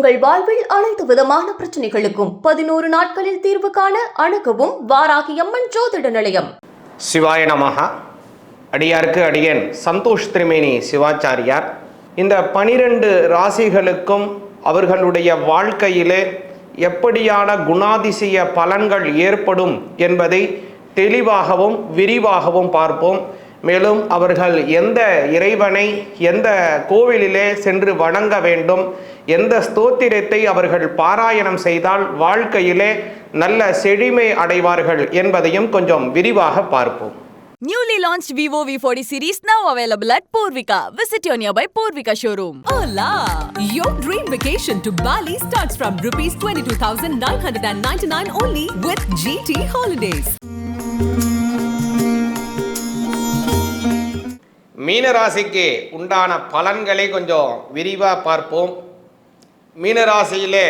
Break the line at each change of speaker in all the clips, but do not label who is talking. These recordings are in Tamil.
உங்கள் வாழ்வில் அனைத்து விதமான பிரச்சனைகளுக்கும் பதினோரு நாட்களில் தீர்வு காண அணுகவும் வாராகி அம்மன் ஜோதிட நிலையம்.
சிவாய நமஹ. அடியாருக்கு அடியன் சந்தோஷ் திருமேனி சிவாச்சாரியார். இந்த பனிரெண்டு ராசிகளுக்கும் அவர்களுடைய வாழ்க்கையிலே எப்படியான குணாதிசய பலன்கள் ஏற்படும் என்பதை தெளிவாகவும் விரிவாகவும் பார்ப்போம். மேலும் அவர்கள் எந்த இறைவனை எந்த கோவிலிலே சென்று வணங்க வேண்டும் எந்த ஸ்தோத்திரத்தை அவர்கள் பாராயணம் செய்தால் வாழ்க்கையிலே நல்ல செழுமை அடைவார்கள் என்பதையும் கொஞ்சம் விரிவாக பார்ப்போம்
Newly launched Vivo V40 series now available at Purvika. Visit your nearby Purvika showroom.
Hola! Your dream vacation to Bali starts from rupees 22,999 only with GT Holidays.
மீனராசிக்கு உண்டான பலன்களை கொஞ்சம் விரிவாக பார்ப்போம். மீனராசியிலே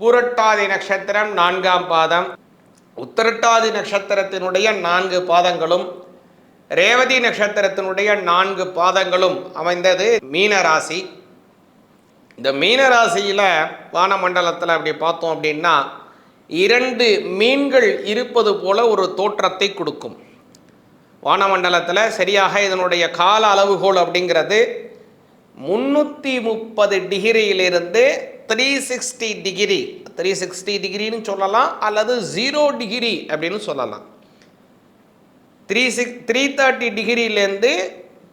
பூரட்டாதி நட்சத்திரம் நான்காம் பாதம் உத்திரட்டாதி நட்சத்திரத்தினுடைய நான்கு பாதங்களும் ரேவதி நட்சத்திரத்தினுடைய நான்கு பாதங்களும் அமைந்தது மீனராசி. இந்த மீனராசியில் வானமண்டலத்தில் அப்படி பார்த்தோம் அப்படின்னா இரண்டு மீன்கள் இருப்பது போல ஒரு தோற்றத்தை கொடுக்கும். வானமண்டலத்தில் சரியாக இதனுடைய கால அளவுகோல் அப்படிங்கிறது முந்நூற்றி முப்பது டிகிரியிலிருந்து three sixty degree. Three sixty டிகிரின்னு சொல்லலாம் அல்லது ஜீரோ டிகிரி அப்படின்னு சொல்லலாம். த்ரீ சிக்ஸ் த்ரீ தேர்ட்டி டிகிரிலேருந்து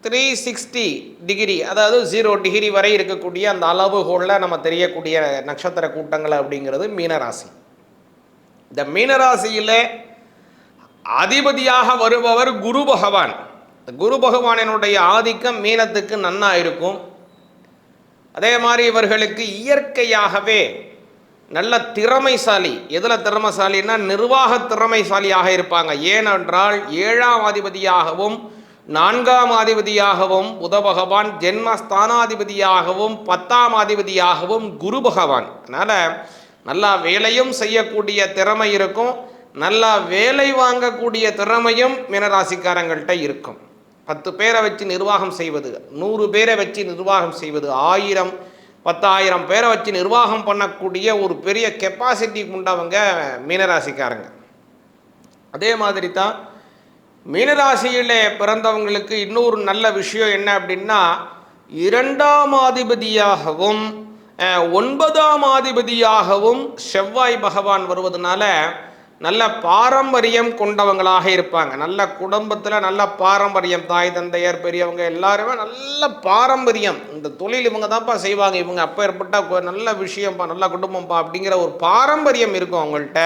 த்ரீ சிக்ஸ்டி டிகிரி அதாவது ஜீரோ டிகிரி வரை இருக்கக்கூடிய அந்த அளவுகோலில் நம்ம தெரியக்கூடிய நட்சத்திர கூட்டங்கள் அப்படிங்கிறது மீனராசி. இந்த மீனராசியில் அதிபதியாக வருபவர் குரு பகவான். குரு பகவானினுடைய ஆதிக்கம் மீனத்துக்கு நன்னா இருக்கும். அதே மாதிரி இவர்களுக்கு இயற்கையாகவே நல்ல திறமைசாலி. எதில் திறமைசாலின்னா நிர்வாக திறமைசாலியாக இருப்பாங்க. ஏனென்றால் ஏழாம் அதிபதியாகவும் நான்காம் அதிபதியாகவும் புத பகவான் ஜென்மஸ்தானாதிபதியாகவும் பத்தாம் அதிபதியாகவும் குரு பகவான். அதனால் நல்லா வேலையும் செய்யக்கூடிய திறமை இருக்கும். நல்லா வேலை வாங்கக்கூடிய திறமையும் மீனராசிக்காரங்கள்ட்ட இருக்கும். பத்து பேரை வச்சு நிர்வாகம் செய்வது நூறு பேரை வச்சு நிர்வாகம் செய்வது ஆயிரம் பத்தாயிரம் பேரை வச்சு நிர்வாகம் பண்ணக்கூடிய ஒரு பெரிய கெப்பாசிட்டி உண்டவங்க மீனராசிக்காரங்க. அதே மாதிரி தான் மீனராசியில் பிறந்தவங்களுக்கு இன்னொரு நல்ல விஷயம் என்ன அப்படின்னா இரண்டாம் ஆதிபதியாகவும் ஒன்பதாம் ஆதிபதியாகவும் செவ்வாய் பகவான் வருவதனால நல்ல பாரம்பரியம் கொண்டவங்களாக இருப்பாங்க. நல்ல குடும்பத்தில் நல்ல பாரம்பரியம் தாய் தந்தையர் பெரியவங்க எல்லாருமே நல்ல பாரம்பரியம். இந்த தொழில் இவங்க தான்ப்பா செய்வாங்க. இவங்க அப்போ ஏற்பட்ட நல்ல விஷயம்ப்பா நல்ல குடும்பம்ப்பா அப்படிங்கிற ஒரு பாரம்பரியம் இருக்கும் அவங்கள்ட்ட.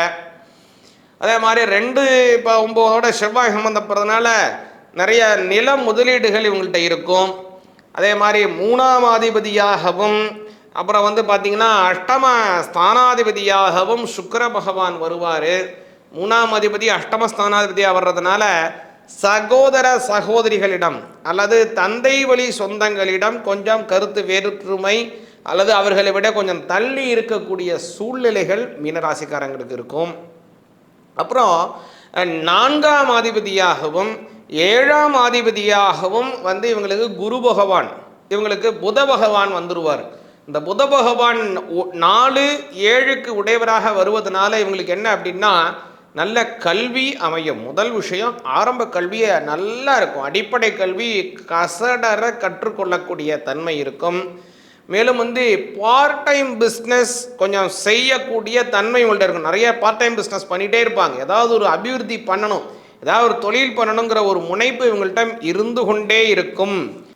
அதே மாதிரி ரெண்டு இப்போ ஒம்போதோட செவ்வாய் சம்மந்தப்படுறதுனால நிறைய நில முதலீடுகள் இவங்கள்ட்ட இருக்கும். அதே மாதிரி மூணாம் அதிபதியாகவும் அப்புறம் வந்து பார்த்திங்கன்னா அஷ்டம ஸ்தானாதிபதியாகவும் சுக்கர பகவான் வருவார். மூணாம் அதிபதி அஷ்டமஸ்தானாதிபதியாக வர்றதுனால சகோதர சகோதரிகளிடம் அல்லது தந்தை வழி சொந்தங்களிடம் கொஞ்சம் கருத்து வேற்றுமை அல்லது அவர்களை விட கொஞ்சம் தள்ளி இருக்கக்கூடிய சூழ்நிலைகள் மீனராசிக்காரங்களுக்கு இருக்கும். அப்புறம் நான்காம் அதிபதியாகவும் ஏழாம் அதிபதியாகவும் வந்து இவங்களுக்கு குரு பகவான் இவங்களுக்கு புத பகவான் வந்துருவார். இந்த புத பகவான் ஒ- நாலு ஏழுக்கு உடையவராக வருவதனால இவங்களுக்கு என்ன அப்படின்னா நல்ல கல்வி அமையும். முதல் விஷயம் ஆரம்ப கல்வியை நல்லா இருக்கும். அடிப்படை கல்வி கசடர கற்றுக்கொள்ளக்கூடிய தன்மை இருக்கும். மேலும் வந்து பார்ட் டைம் பிஸ்னஸ் கொஞ்சம் செய்யக்கூடிய தன்மை உங்கள்கிட்ட இருக்கும். நிறைய பார்ட் டைம் பிஸ்னஸ் பண்ணிகிட்டே இருப்பாங்க. ஏதாவது ஒரு அபிவிருத்தி பண்ணணும். ஏதாவது ஒரு தொழில் பண்ணணுங்கிற ஒரு முனைப்பு இவங்கள்ட்ட இருந்து கொண்டே இருக்கும்.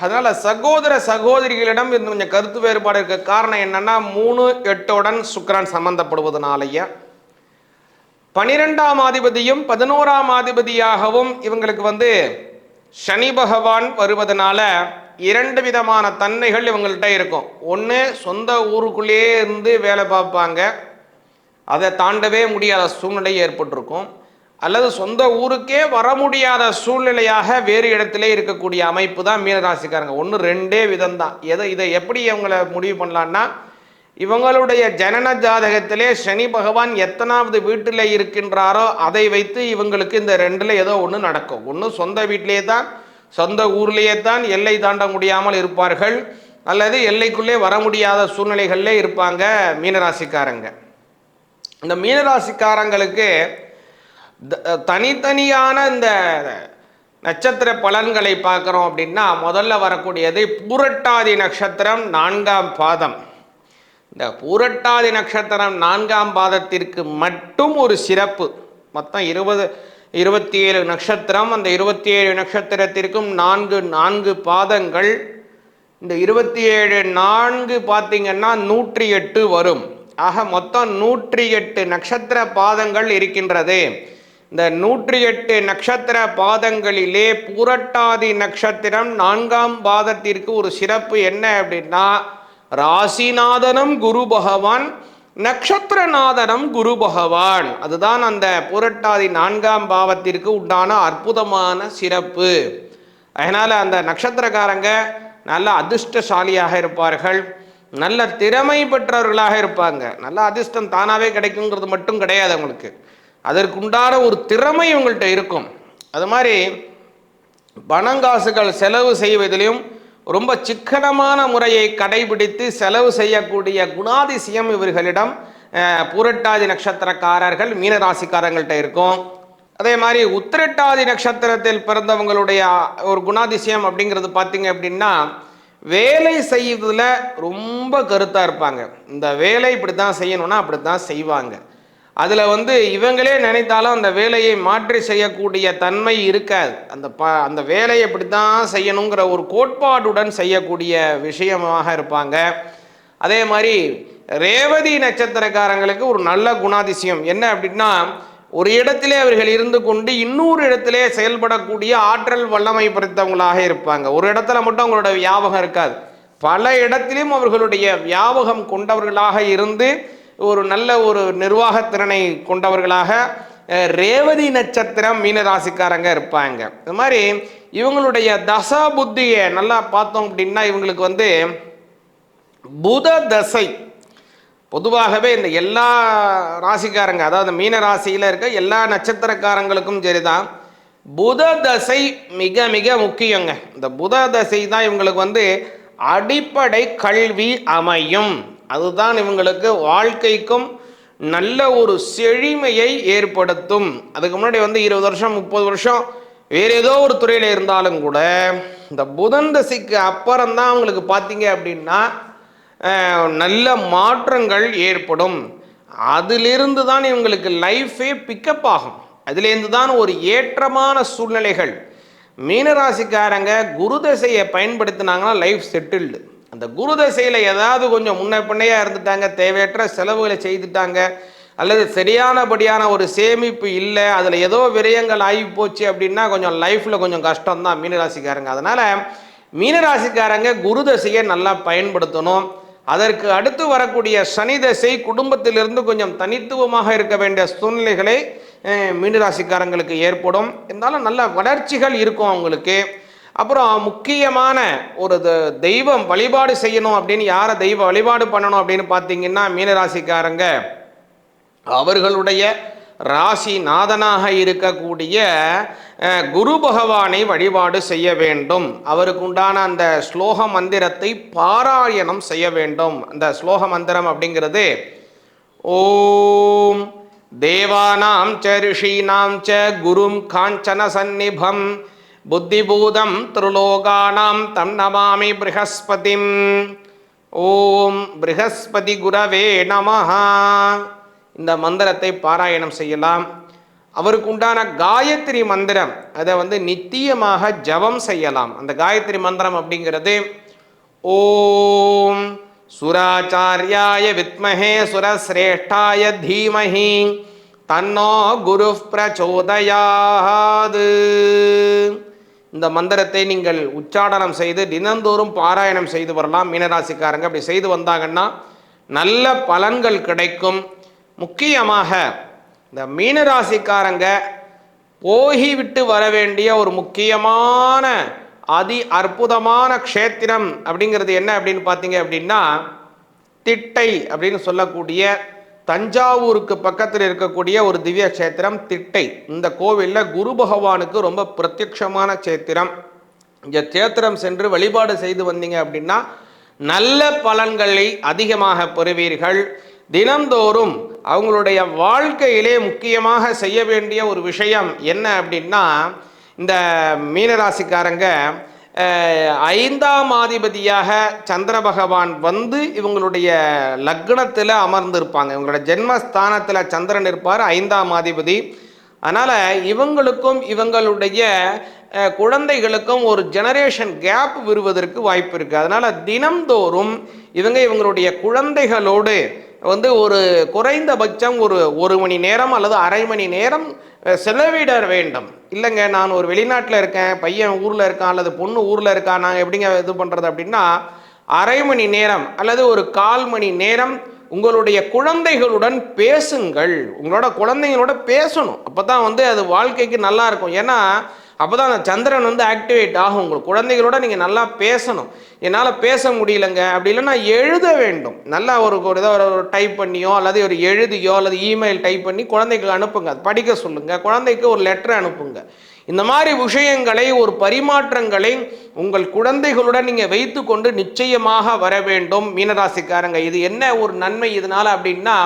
அதனால் சகோதர சகோதரிகளிடம் இருந்து கொஞ்சம் கருத்து வேறுபாடு இருக்க காரணம் என்னன்னா மூணு எட்டுடன் சுக்கரன் சம்மந்தப்படுவதனாலேயே பனிரெண்டாம் ஆதிபதியும் பதினோராம் ஆதிபதியாகவும் இவங்களுக்கு வந்து சனி பகவான் வருவதனால இரண்டு விதமான தன்மைகள் இவங்கள்ட்ட இருக்கும். ஒன்று சொந்த ஊருக்குள்ளேயே இருந்து வேலை பார்ப்பாங்க. அதை தாண்டவே முடியாத சூழ்நிலை ஏற்பட்டிருக்கும். அல்லது சொந்த ஊருக்கே வர முடியாத சூழ்நிலையாக வேறு இடத்திலே இருக்கக்கூடிய அமைப்பு தான் மீனராசிக்காரங்க. ஒன்று ரெண்டே விதம் தான் எதை இதை எப்படி அவங்கள முடிவு பண்ணலான்னா இவங்களுடைய ஜனன ஜாதகத்திலே சனி பகவான் எத்தனாவது வீட்டில் இருக்கின்றாரோ அதை வைத்து இவங்களுக்கு இந்த ரெண்டில் ஏதோ ஒன்று நடக்கும். ஒன்று சொந்த வீட்டிலே தான் சொந்த ஊர்லேயே தான் எல்லை தாண்ட முடியாமல் இருப்பார்கள். அல்லது எல்லைக்குள்ளே வர முடியாத சூழ்நிலைகளிலே இருப்பாங்க மீனராசிக்காரங்க. இந்த மீனராசிக்காரங்களுக்கு த- தனித்தனியான இந்த நட்சத்திர பலன்களை பார்க்குறோம் அப்படின்னா முதல்ல வரக்கூடியது பூரட்டாதி நட்சத்திரம் நான்காம் பாதம். இந்த பூரட்டாதி நட்சத்திரம் நான்காம் பாதத்திற்கு மட்டும் ஒரு சிறப்பு. மொத்தம் இருபது இருபத்தி ஏழு நட்சத்திரம். அந்த இருபத்தி ஏழு நட்சத்திரத்திற்கும் நான்கு நான்கு பாதங்கள். இந்த இருபத்தி ஏழு நான்கு பார்த்தீங்கன்னா நூற்றி எட்டு வரும். ஆக மொத்தம் நூற்றி எட்டு நட்சத்திர பாதங்கள் இருக்கின்றது. இந்த நூற்றி எட்டு நட்சத்திர பாதங்களிலே பூரட்டாதி நட்சத்திரம் நான்காம் பாதத்திற்கு ஒரு சிறப்பு என்ன அப்படின்னா ராசிநாதனம் குரு பகவான் நட்சத்திரநாதனம் குரு பகவான். அதுதான் அந்த புரட்டாதி நான்காம் பாவத்திற்கு உண்டான அற்புதமான சிறப்பு. அதனால் அந்த நட்சத்திரக்காரங்க நல்ல அதிர்ஷ்டசாலியாக இருப்பார்கள். நல்ல திறமை பெற்றவர்களாக இருப்பாங்க. நல்ல அதிர்ஷ்டம் தானாகவே கிடைக்குங்கிறது மட்டும் கிடையாது அவங்களுக்கு. அதற்குண்டான ஒரு திறமை உங்கள்கிட்ட இருக்கும். அது மாதிரி பணங்காசுகள் செலவு செய்வதிலையும் ரொம்ப சிக்கனமான முறையை கடைபிடித்து செலவு செய்யக்கூடிய குணாதிசயம் இவர்களிடம் பூரட்டாதி நட்சத்திரக்காரர்கள் மீனராசிக்காரங்கள்ட்ட இருக்கும். அதே மாதிரி உத்திரட்டாதி நட்சத்திரத்தில் பிறந்தவங்களுடைய ஒரு குணாதிசயம் அப்படிங்கிறது பார்த்தீங்க அப்படின்னா வேலை செய்வதில் ரொம்ப கருத்தாக இருப்பாங்க. இந்த வேலை இப்படி தான் செய்யணும்னா அப்படி தான் செய்வாங்க. அதில் வந்து இவங்களே நினைத்தாலும் அந்த வேலையை மாற்றி செய்யக்கூடிய தன்மை இருக்காது. அந்த ப அந்த வேலையை இப்படி தான் செய்யணுங்கிற ஒரு கோட்பாடுடன் செய்யக்கூடிய விஷயமாக இருப்பாங்க. அதே மாதிரி ரேவதி நட்சத்திரக்காரங்களுக்கு ஒரு நல்ல குணாதிசயம். என்ன அப்படின்னா ஒரு இடத்திலே அவர்கள் இருந்து கொண்டு இன்னொரு இடத்திலே செயல்படக்கூடிய ஆற்றல் வல்லமை படைத்தவங்களாக இருப்பாங்க. ஒரு இடத்துல மட்டும் அவங்களோட வியாபகம் இருக்காது. பல இடத்திலும் அவர்களுடைய வியாபகம் கொண்டவர்களாக இருந்து ஒரு நல்ல ஒரு நிர்வாகத்திறனை கொண்டவர்களாக ரேவதி நட்சத்திரம் மீனராசிக்காரங்க இருப்பாங்க. இது மாதிரி இவங்களுடைய தசா புத்தியை நல்லா பார்த்தோம் அப்படின்னா இவங்களுக்கு வந்து புத தசை. பொதுவாகவே இந்த எல்லா ராசிக்காரங்க அதாவது மீன ராசியில் இருக்க எல்லா நட்சத்திரக்காரங்களுக்கும் சரிதான். புத தசை மிக மிக முக்கியங்க. இந்த புத தசை தான் இவங்களுக்கு வந்து அடிப்படை கல்வி அமையும். அதுதான் இவங்களுக்கு வாழ்க்கைக்கும் நல்ல ஒரு செழிமையை ஏற்படுத்தும். அதுக்கு முன்னாடி வந்து இருபது வருஷம் முப்பது வருஷம் வேற ஏதோ ஒரு துறையில் இருந்தாலும் கூட இந்த புதன் தசைக்கு அப்புறம் தான் அவங்களுக்கு பார்த்தீங்க அப்படின்னா நல்ல மாற்றங்கள் ஏற்படும். அதிலிருந்து தான் இவங்களுக்கு லைஃபே பிக்கப் ஆகும். அதிலேருந்து தான் ஒரு ஏற்றமான சூழ்நிலைகள். மீனராசிக்காரங்க குரு தசையை பயன்படுத்தினாங்கன்னா லைஃப் செட்டில்டு அந்த குரு தசையில் ஏதாவது கொஞ்சம் முன்ன பின்னையாக இருந்துட்டாங்க தேவையற்ற செலவுகளை செய்துட்டாங்க அல்லது சரியானபடியான ஒரு சேமிப்பு இல்லை அதில் ஏதோ விரயங்கள் ஆகி போச்சு அப்படின்னா கொஞ்சம் லைஃப்பில் கொஞ்சம் கஷ்டம்தான் மீனராசிக்காரங்க. அதனால் மீனராசிக்காரங்க குரு தசையை நல்லா பயன்படுத்தணும். அதற்கு அடுத்து வரக்கூடிய சனி தசை குடும்பத்திலிருந்து கொஞ்சம் தனித்துவமாக இருக்க வேண்டிய சூழ்நிலைகளை மீனராசிக்காரங்களுக்கு ஏற்படும். இருந்தாலும் நல்ல வளர்ச்சிகள் இருக்கும் அவங்களுக்கு. அப்புறம் முக்கியமான ஒரு தெய்வம் வழிபாடு செய்யணும் அப்படின்னு யாரை தெய்வ வழிபாடு பண்ணணும் அப்படின்னு பார்த்தீங்கன்னா மீனராசிக்காரங்க. அவர்களுடைய ராசி நாதனாக இருக்கக்கூடிய குரு பகவானை வழிபாடு செய்ய வேண்டும். அவருக்கு உண்டான அந்த ஸ்லோக மந்திரத்தை பாராயணம் செய்ய வேண்டும். அந்த ஸ்லோக மந்திரம் அப்படிங்கிறது ஓம் தேவானாம் ச ரிஷீனாம் ச குரும் காஞ்சன சந்நிபம் புத்திபூதம் திருலோகானாம் தம் நமாமி ப்ரஹஸ்பதிம் ஓம் ப்ரஹஸ்பதி குரவே நமஹா இந்த மந்திரத்தை பாராயணம் செய்யலாம். அவருக்கு உண்டான காயத்ரி மந்திரம் அதை வந்து நித்தியமாக ஜபம் செய்யலாம். அந்த காயத்ரி மந்திரம் அப்படிங்கிறது ஓம் சுராச்சாரியாய வித்மஹே சுரஸ்ரேஷ்டாய தீமஹி தன்னோ குரு பிரச்சோதயாது. இந்த மந்திரத்தை நீங்கள் உச்சாடனம் செய்து தினந்தோறும் பாராயணம் செய்து வரலாம் மீனராசிக்காரங்க. அப்படி செய்து வந்தாங்கன்னா நல்ல பலன்கள் கிடைக்கும். முக்கியமாக இந்த மீனராசிக்காரங்க போகி விட்டு வர வேண்டிய ஒரு முக்கியமான அதி அற்புதமான க்ஷேத்திரம் அப்படிங்கிறது என்ன அப்படின்னு பார்த்தீங்க அப்படின்னா திட்டை அப்படின்னு சொல்லக்கூடிய தஞ்சாவூருக்கு பக்கத்தில் இருக்கக்கூடிய ஒரு திவ்ய கஷேத்திரம் திட்டை. இந்த கோவிலில் குரு பகவானுக்கு ரொம்ப பிரத்யக்ஷமான சேத்திரம் இங்கே சேத்திரம் சென்று வழிபாடு செய்து வந்தீங்க அப்படின்னா நல்ல பலன்களை அதிகமாக பெறுவீர்கள். தினந்தோறும் அவங்களுடைய வாழ்க்கையிலே முக்கியமாக செய்ய வேண்டிய ஒரு விஷயம் என்ன அப்படின்னா இந்த மீனராசிக்காரங்க ஐந்தாம் ஆதிபதியாக சந்திர பகவான் வந்து இவங்களுடைய லக்னத்தில் அமர்ந்திருப்பாங்க. இவங்களோட ஜென்மஸ்தானத்தில் சந்திரன் இருப்பார் ஐந்தாம் ஆதிபதி. அதனால் இவங்களுக்கும் இவங்களுடைய குழந்தைகளுக்கும் ஒரு ஜெனரேஷன் கேப் விருவதற்கு வாய்ப்பு இருக்குது அதனால் தினம்தோறும் இவங்க இவங்களுடைய குழந்தைகளோடு வந்து ஒரு குறைந்தபட்சம் ஒரு ஒரு மணி நேரம் அல்லது அரை மணி நேரம் செலவிட வேண்டும். இல்லைங்க நான் ஒரு வெளிநாட்டில் இருக்கேன் பையன் ஊரில் இருக்கான் அல்லது பொண்ணு ஊரில் இருக்கான் நாங்கள் எப்படிங்க இது பண்ணுறது அப்படின்னா அரை மணி நேரம் அல்லது ஒரு கால் மணி நேரம் உங்களுடைய குழந்தைகளுடன் பேசுங்கள். உங்களோட குழந்தைங்களோட பேசணும். அப்போ தான் வந்து அது வாழ்க்கைக்கு நல்லா இருக்கும். ஏன்னா அப்போ தான் அந்த சந்திரன் வந்து ஆக்டிவேட் ஆகும் உங்களுக்கு. குழந்தைகளோட நீங்கள் நல்லா பேசணும். என்னால் பேச முடியலங்க. அப்படி இல்லைன்னா எழுத வேண்டும். நல்லா ஒரு ஒரு ஏதோ ஒரு டைப் பண்ணியோ அல்லது ஒரு எழுதியோ அல்லது இமெயில் டைப் பண்ணி குழந்தைக்கு அனுப்புங்க. அது படிக்க சொல்லுங்கள் குழந்தைக்கு ஒரு லெட்டர் அனுப்புங்க. இந்த மாதிரி விஷயங்களை ஒரு பரிமாற்றங்களை உங்கள் குழந்தைகளுடன் நீங்கள் வைத்துக்கொண்டு நிச்சயமாக வர வேண்டும். மீனராசிக்காரங்க இது என்ன ஒரு நன்மை இதனால் அப்படின்னா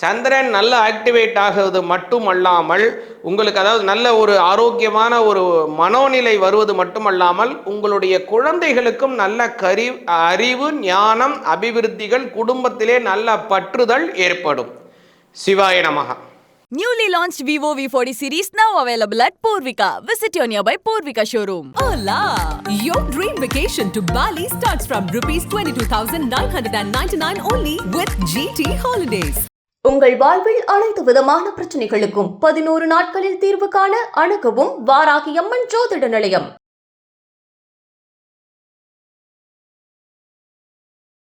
சந்திரன் நல்ல ஆக்டிவேட் ஆகுவது மட்டுமல்லாமல் உங்களுக்கு அதாவது நல்ல ஒரு ஆரோக்கியமான ஒரு மனோநிலை வருவது மட்டுமல்லாமல் உங்களுடைய குழந்தைகளுக்கும் நல்ல கரி அறிவு ஞானம் அபிவிருத்திகள் குடும்பத்திலே நல்ல பற்றுதல் ஏற்படும் சிவாய நமகா
Newly launched Vivo V40 series now available at Purvika. Visit your nearby Purvika showroom.
Hola! Your dream vacation to Bali starts from rupees 22,999 only with GT Holidays.
உங்கள் வாழ்வில் அனைத்து விதமான பிரச்சனைகளுக்கும் பதினோரு நாட்களில் தீர்வு காண அணுகவும் வாராகி அம்மன் ஜோதிட நிலையம்.